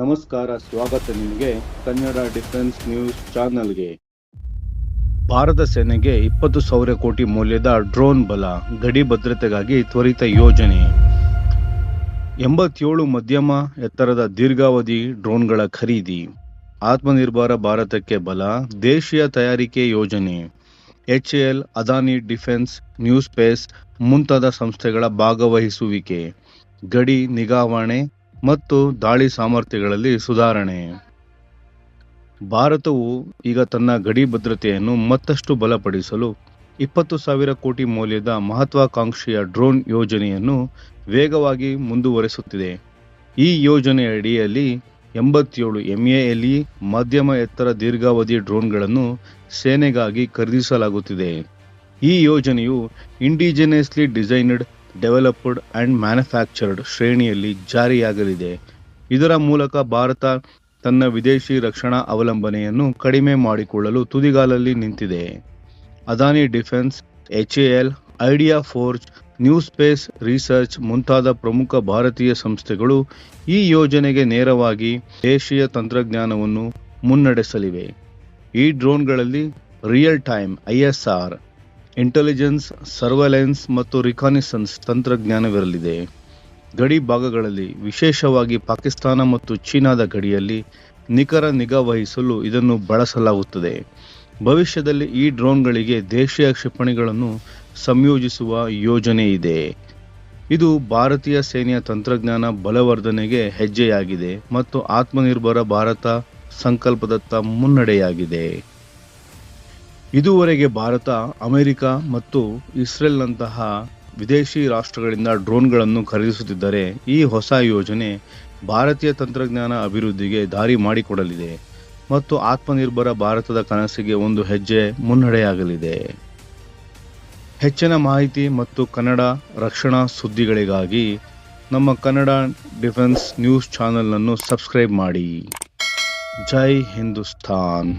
ನಮಸ್ಕಾರ, ಸ್ವಾಗತ ನಿಮಗೆ ಕನ್ನಡ ಡಿಫೆನ್ಸ್ ನ್ಯೂಸ್ ಚಾನೆಲ್ಗೆ. ಭಾರತ ಸೇನೆಗೆ ಇಪ್ಪತ್ತು ಸಾವಿರ ಕೋಟಿ ಮೌಲ್ಯದ ಡ್ರೋನ್ ಬಲ, ಗಡಿ ಭದ್ರತೆಗಾಗಿ ತ್ವರಿತ ಯೋಜನೆ. ಎಂಬತ್ತೇಳು ಮಧ್ಯಮ ಎತ್ತರದ ದೀರ್ಘಾವಧಿ ಡ್ರೋನ್ಗಳ ಖರೀದಿ. ಆತ್ಮನಿರ್ಭರ ಭಾರತಕ್ಕೆ ಬಲ, ದೇಶೀಯ ತಯಾರಿಕೆ ಯೋಜನೆ. H L, Adani defence new space ಮುಂತಾದ ಸಂಸ್ಥೆಗಳ ಭಾಗವಹಿಸುವಿಕೆ. ಗಡಿ ನಿಗಾವಣೆ ಮತ್ತು ದಾಳಿ ಸಾಮರ್ಥ್ಯಗಳಲ್ಲಿ ಸುಧಾರಣೆ. ಭಾರತವು ಈಗ ತನ್ನ ಗಡಿ ಭದ್ರತೆಯನ್ನು ಮತ್ತಷ್ಟು ಬಲಪಡಿಸಲು ಇಪ್ಪತ್ತು ಸಾವಿರ ಕೋಟಿ ಮೌಲ್ಯದ ಮಹತ್ವಾಕಾಂಕ್ಷೆಯ ಡ್ರೋನ್ ಯೋಜನೆಯನ್ನು ವೇಗವಾಗಿ ಮುಂದುವರೆಸುತ್ತಿದೆ. ಈ ಯೋಜನೆಯ ಅಡಿಯಲ್ಲಿ ಎಂಬತ್ತೇಳು ಎಂಎಎಲ್ಇ ಮಧ್ಯಮ ಎತ್ತರ ದೀರ್ಘಾವಧಿ ಡ್ರೋನ್ಗಳನ್ನು ಸೇನೆಗಾಗಿ ಖರೀದಿಸಲಾಗುತ್ತಿದೆ. ಈ ಯೋಜನೆಯು indigenously designed developed and manufactured ಶ್ರೇಣಿಯಲ್ಲಿ ಜಾರಿಯಾಗಲಿದೆ. ಇದರ ಮೂಲಕ ಭಾರತ ತನ್ನ ವಿದೇಶಿ ರಕ್ಷಣಾ ಅವಲಂಬನೆಯನ್ನು ಕಡಿಮೆ ಮಾಡಿಕೊಳ್ಳಲು ತುದಿಗಾಲಲ್ಲಿ ನಿಂತಿದೆ. Adani defence H L idea forge, new space research ಮುಂತಾದ ಪ್ರಮುಖ ಭಾರತೀಯ ಸಂಸ್ಥೆಗಳು ಈ ಯೋಜನೆಗೆ ನೇರವಾಗಿ ದೇಶೀಯ ತಂತ್ರಜ್ಞಾನವನ್ನು ಮುನ್ನಡೆಸಲಿವೆ. ಈ ಡ್ರೋನ್ಗಳಲ್ಲಿ real time ISR intelligence surveillance ಮತ್ತು ರಿಕಾನಿಸನ್ಸ್ ತಂತ್ರಜ್ಞಾನವಿರಲಿದೆ. ಗಡಿ ಭಾಗಗಳಲ್ಲಿ, ವಿಶೇಷವಾಗಿ ಪಾಕಿಸ್ತಾನ ಮತ್ತು ಚೀನಾದ ಗಡಿಯಲ್ಲಿ ನಿಖರ ನಿಗಾ ವಹಿಸಲು ಇದನ್ನು ಬಳಸಲಾಗುತ್ತದೆ. ಭವಿಷ್ಯದಲ್ಲಿ ಈ ಡ್ರೋನ್ಗಳಿಗೆ ದೇಶೀಯ ಕ್ಷಿಪಣಿಗಳನ್ನು ಸಂಯೋಜಿಸುವ ಯೋಜನೆ ಇದೆ. ಇದು ಭಾರತೀಯ ಸೇನೆಯ ತಂತ್ರಜ್ಞಾನ ಬಲವರ್ಧನೆಗೆ ಹೆಜ್ಜೆಯಾಗಿದೆ ಮತ್ತು ಆತ್ಮನಿರ್ಭರ ಭಾರತ ಸಂಕಲ್ಪದತ್ತ ಮುನ್ನಡೆಯಾಗಿದೆ. ಇದುವರೆಗೆ ಭಾರತ, ಅಮೆರಿಕ ಮತ್ತು ಇಸ್ರೇಲ್ನಂತಹ ವಿದೇಶಿ ರಾಷ್ಟ್ರಗಳಿಂದ ಡ್ರೋನ್ಗಳನ್ನು ಖರೀದಿಸುತ್ತಿದ್ದರೆ ಈ ಹೊಸ ಯೋಜನೆ ಭಾರತೀಯ ತಂತ್ರಜ್ಞಾನ ಅಭಿವೃದ್ಧಿಗೆ ದಾರಿ ಮಾಡಿಕೊಡಲಿದೆ ಮತ್ತು ಆತ್ಮನಿರ್ಭರ ಭಾರತದ ಕನಸಿಗೆ ಒಂದು ಹೆಜ್ಜೆ ಮುನ್ನಡೆಯಾಗಲಿದೆ. ಹೆಚ್ಚಿನ ಮಾಹಿತಿ ಮತ್ತು ಕನ್ನಡ ರಕ್ಷಣಾ ಸುದ್ದಿಗಳಿಗಾಗಿ ನಮ್ಮ ಕನ್ನಡ ಡಿಫೆನ್ಸ್ ನ್ಯೂಸ್ ಚಾನೆಲ್ ಅನ್ನು ಸಬ್ಸ್ಕ್ರೈಬ್ ಮಾಡಿ. ಜೈ ಹಿಂದೂಸ್ತಾನ್.